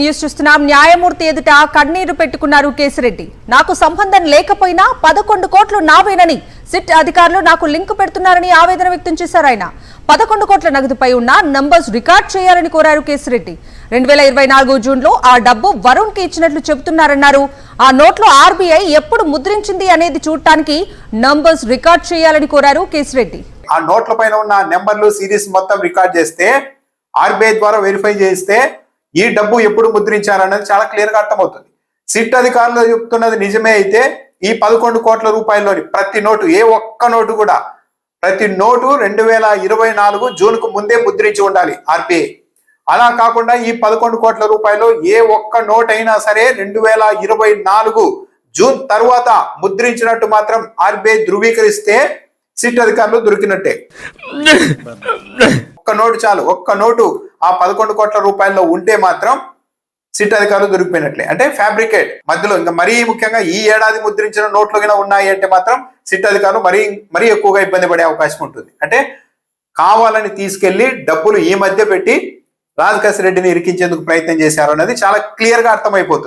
News చూస్తున్నాం. న్యాయమూర్తి ఎదుట కన్నీరు పెట్టుకున్నారు కేసిరెడ్డి. నాకు సంబంధం లేకపోయినా పదకొండు కోట్లు నావేనని సిట్ అధికారులు నాకు లింక్ పెడుతున్నారని ఆవేదన వ్యక్తం చేశారు ఆయన. పదకొండు కోట్ల నగదుపై ఉన్న నంబర్స్ రికార్డ్ చేయాలని కోరారు కేసిరెడ్డి. రెండు వేల ఇరవై నాలుగు జూన్లో ఆ డబ్బు వరుణ్కి ఇచ్చినట్లు చెబుతున్నారన్నారు. ఆ నోట్లో ఆర్బీఐ ఎప్పుడు ముద్రించింది అనేది చూడటానికి నంబర్స్ రికార్డ్ చేయాలని కోరారు కేసిరెడ్డి. ఆ నోట్ల పైన ఉన్న నెంబర్లు సిరీస్ మొత్తం రికార్డ్ చేస్తే ఆర్బీఐ ద్వారా వెరిఫై చేస్తే ఈ డబ్బు ఎప్పుడు ముద్రించారన్నది చాలా క్లియర్గా అర్థమవుతుంది. సిట్ అధికారులు చెప్తున్నది నిజమే అయితే ఈ పదకొండు కోట్ల రూపాయల్లోని ప్రతి నోటు ఏ ఒక్క నోటు కూడా ప్రతి నోటు రెండు వేల ఇరవై నాలుగు జూన్కు ముందే ముద్రించి ఉండాలి ఆర్బీఐ. అలా కాకుండా ఈ పదకొండు కోట్ల రూపాయలు ఏ ఒక్క నోట్ అయినా సరే రెండు వేల ఇరవై నాలుగు జూన్ తర్వాత ముద్రించినట్టు మాత్రం ఆర్బీఐ ధృవీకరిస్తే సిట్ అధికారులు దొరికినట్టే. ఒక్క నోటు చాలు ఒక్క నోటు ఆ పదకొండు కోట్ల రూపాయల్లో ఉంటే మాత్రం సిట్ అధికారులు దొరికిపోయినట్లే. అంటే ఫ్యాబ్రికేట్ మధ్యలో ఇంకా మరీ ముఖ్యంగా ఈ ఏడాది ముద్రించిన నోట్లు గిన ఉన్నాయి అంటే మాత్రం సిట్ అధికారులు మరీ మరీ ఎక్కువగా ఇబ్బంది పడే అవకాశం ఉంటుంది. అంటే కావాలని తీసుకెళ్ళి డబ్బులు ఈ మధ్య పెట్టి రాజకేశ్ రెడ్డిని ఇరికించేందుకు ప్రయత్నం చేశారు అనేది చాలా క్లియర్గా అర్థమైపోతుంది.